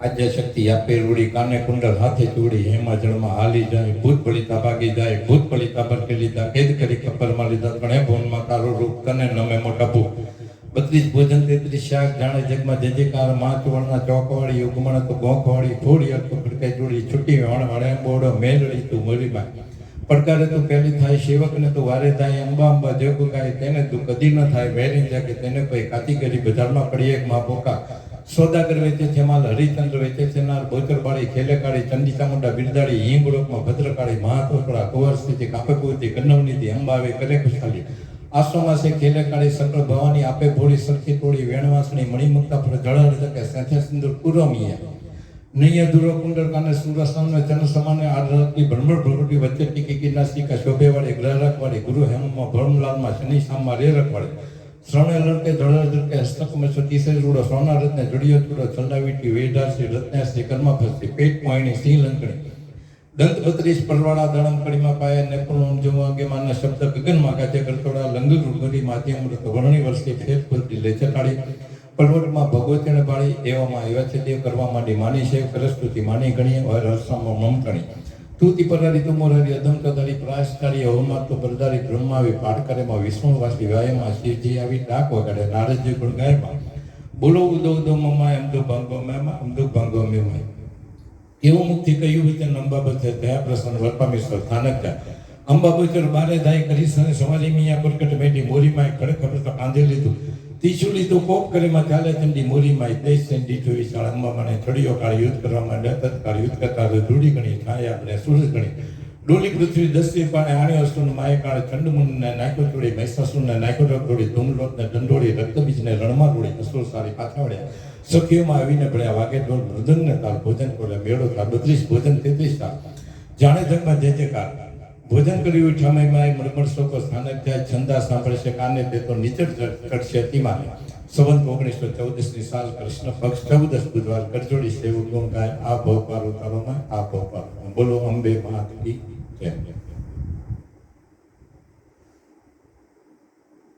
આદ્ય શક્તિ આપે રૂડી, કાને કુંડળ હાથે ચૂડી હેમા જળમાં હાલી જાય ભૂત બળિતા ભાગી જાય ભૂત બળિતા ભરકી લીધા કેદ કરી કપલમાં લીધા ગણે ભવનમાં તારું રૂપ તને નમે મોટા ભૂ બત્રીસ ભોજન, તેત્રીસ શાક, જાણે જગમાં જે જે કારમાં ચવણના ચોકવાળી ઉગમણ તો ગોખવાળી થોડી અર્થ ફડકે જોડી છૂટી વણ વણે બોડો મેળડી તું મરીમાં પડકારે તું પહેલી થાય, સેવકને તું વારે થાય, અંબા અંબા જગ ગાય, તેને તું કદી ન થાય વેરી જાગે, તેને કોઈ કાતી કરી બજારમાં પડી એક માં પોકા સોદાગર વેચે છે, માલ હરિચંદ્ર વેચે થેનાર બોચરબાળી ખેલેકાળી ચંડી ચામુંડા બિરદાળી હિંગળોકમાં ભદ્રકાળી મહાતોકડા કુંવરસ્થિતિ કન્નવનીતિ, અંબાવે કરે ખુશાલી આશ્રમાસે ખેલેકાળી સકળ ભવાની, આપે ભોળી, સરખી તોડી વેણવાસણી, મણિમુક્તા પર જળહર તકે સેથે સિંદુર, પુરમિયા. નૈયા દુરો કુંડર કાને સુરસન ચન સમાને આરતી ભ્રમણ ભ્રમટી વચ્ચે ટીકી કી નાસ્તિકા શોભેવાળી, ગ્રહ રખવાળી, ગુરુ, હેમમાં, ભરમલાલમાં, શનિ, શામમાં રે વાળી શ્રવણે લડકે જળ જળકે હસ્તકમે સતીસે રૂડો સોના રત્ને જડિયો ચૂડો ચંડાવીટી વેઢાસી રત્નાસી કર્મા ફસતી પેટ મોહિણી સિંહ લંકણી. દંત બત્રીસ પરવાળા દળમ કડીમાં પાયા નેપણ જોવા કે માના શબ્દ ગગનમાં કાચે કરતોડા લંગ રૂગરી માધ્યમ વર્ણી વર્ષથી ફેર ફરતી લેચટાળી પર્વતમાં ભગવતીને બાળી એવામાં એવા છે દેવ કરવા માંડી માની છે કરસ્તુતિ માની ગણી હોય મમ મમકણી તુતિ પરારી તું મોરારી અદમ કદારી પ્રાયસ્કારી હવમાં તો બરદારી બ્રહ્માવી પાટકરેમાં વિષ્ણુવાસી વાયમાં શિવજી આવી ડાક વગાડે નારદજી ગુણ ગાયમાં. બોલો ઉદો ઉદો મમાય તો ભાંગો મેમાં અમદો તો ભાંગો મેમાં એવું મુક્તિ કહ્યું વચન અંબાબત દયા પ્રસન્ન વર્પામેશ્વર સ્થાનક જા. અંબાબચર બારે દાય કરી સને સમારી મિયા પ્રકટ બેઠી મોરીમાં ખડે ખબર તો કાંધી લીધું. તીસુલી તો કોપ કરીમાં ચાલે ચંડી મોરીમાં દેશ ચંડી જોઈ શાળ અંબા મને છડીઓ કાળ યુદ્ધ કરવામાં ડત કાળ યુદ્ધ કરતા ધૂળી ગણી, છાયા આપણે સૂરજ ગણી. ડોલી પૃથ્વી દસથી પાણે આણી અસુર માય કાળ ચંડમુંડને નાખ્યો ચોડી મહેસાસુરને નાખ્યો ડગડોળી ધૂમલોટને દંડોળી, રક્તબીજને રણમાં રોળી અસુર સારી પાછા વળ્યા સખીઓમાં આવીને ભળ્યા વાગે ઢોલ મૃદંગને તાર ભોજન કરે મેળો તાર બત્રીસ ભોજન તેત્રીસ તાલ. જાણે જગમાં જે જે કાર ભોજન કર્યું ઠામયમાં મરમર શોકો સ્થાનક જાય છંદા સાંભળશે કાને તે તો નીચે કરશે અતિમાને સંવંત ઓગણીસો ચૌદસની સાલ કૃષ્ણ પક્ષ ચૌદસ બુધવાર કરજોડી સેવું ગુણ ગાય, આ ભોપાલ ઉતારોમાં, આ ભોપાલ. બોલો અંબે જય